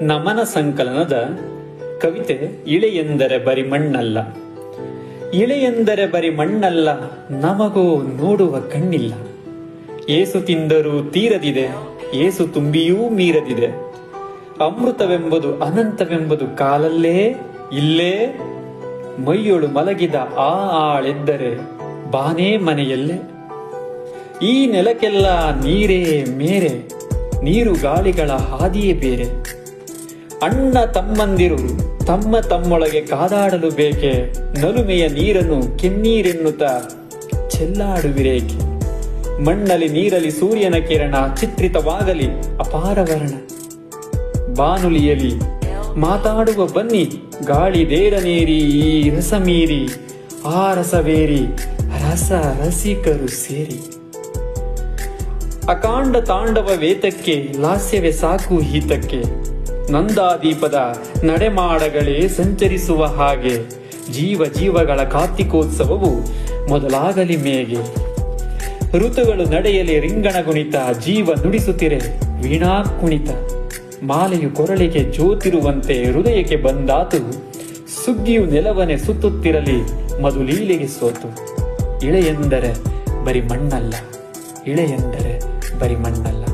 ನಮನ ಸಂಕಲನದ ಕವಿತೆ ಇಳೆಯೆಂದರೆ ಬರಿ ಮಣ್ಣಲ್ಲ. ಇಳೆಯೆಂದರೆ ಬರಿ ಮಣ್ಣಲ್ಲ, ನಮಗೂ ನೋಡುವ ಕಣ್ಣಿಲ್ಲ. ಏಸು ತಿಂದರೂ ತೀರದಿದೆ, ಏಸು ತುಂಬಿಯೂ ಮೀರದಿದೆ. ಅಮೃತವೆಂಬುದು ಅನಂತವೆಂಬುದು ಕಾಲಲ್ಲೇ, ಇಲ್ಲೇ. ಮೈಯೊಳು ಮಲಗಿದ ಆ ಆಳೆದ್ದರೆ ಬಾನೇ ಮನೆಯಲ್ಲೇ. ಈ ನೆಲಕ್ಕೆಲ್ಲ ನೀರೇ ಮೇರೆ, ನೀರು ಗಾಳಿಗಳ ಹಾದಿಯೇ ಬೇರೆ. ಅಣ್ಣ ತಮ್ಮಂದಿರು ತಮ್ಮ ತಮ್ಮೊಳಗೆ ಕಾದಾಡಲು ಬೇಕೆ? ನಲುಮೆಯ ನೀರನ್ನು ಕೆನ್ನೀರೆನ್ನುತ್ತ ಚೆಲ್ಲಾಡುವಿರೇಕೆ? ಮಣ್ಣಲ್ಲಿ ನೀರಲಿ ಸೂರ್ಯನ ಕಿರಣ ಚಿತ್ರಿತವಾಗಲಿ ಅಪಾರ ವರ್ಣ. ಬಾನುಲಿಯಲಿ ಮಾತಾಡುವ ಬನ್ನಿ, ಗಾಳಿ ದೇರನೇರಿ ಈ ರಸ ಮೀರಿ, ಆ ರಸವೇರಿ ರಸ ರಸಿಕರು ಸೇರಿ. ಅಕಾಂಡ ತಾಂಡವ ವೇತಕ್ಕೆ, ಲಾಸ್ಯವೇ ಸಾಕು ಹಿತಕ್ಕೆ. ನಂದಾದೀಪದ ನಡೆಮಾಡಗಳೇ ಸಂಚರಿಸುವ ಹಾಗೆ ಜೀವ ಜೀವಗಳ ಕಾರ್ತಿಕೋತ್ಸವವು ಮೊದಲಾಗಲಿ ಮೇಗೆ. ಋತುಗಳು ನಡೆಯಲಿ ರಿಂಗಣ ಗುಣಿತ ಜೀವ ನುಡಿಸುತ್ತಿರೆ ವೀಣಾ ಕುಣಿತ. ಮಾಲೆಯು ಕೊರಳಿಗೆ ಜೋತಿರುವಂತೆ ಹೃದಯಕ್ಕೆ ಬಂದಾತು, ಸುಗ್ಗಿಯು ನೆಲವನೆ ಸುತ್ತುತ್ತಿರಲಿ ಮಧುಲೀಲೆಗೆ ಸೋತು. ಇಳೆಯೆಂದರೆ ಬರಿ ಮಣ್ಣಲ್ಲ, ಇಳೆಯೆಂದರೆ ಬರಿ ಮಣ್ಣಲ್ಲ.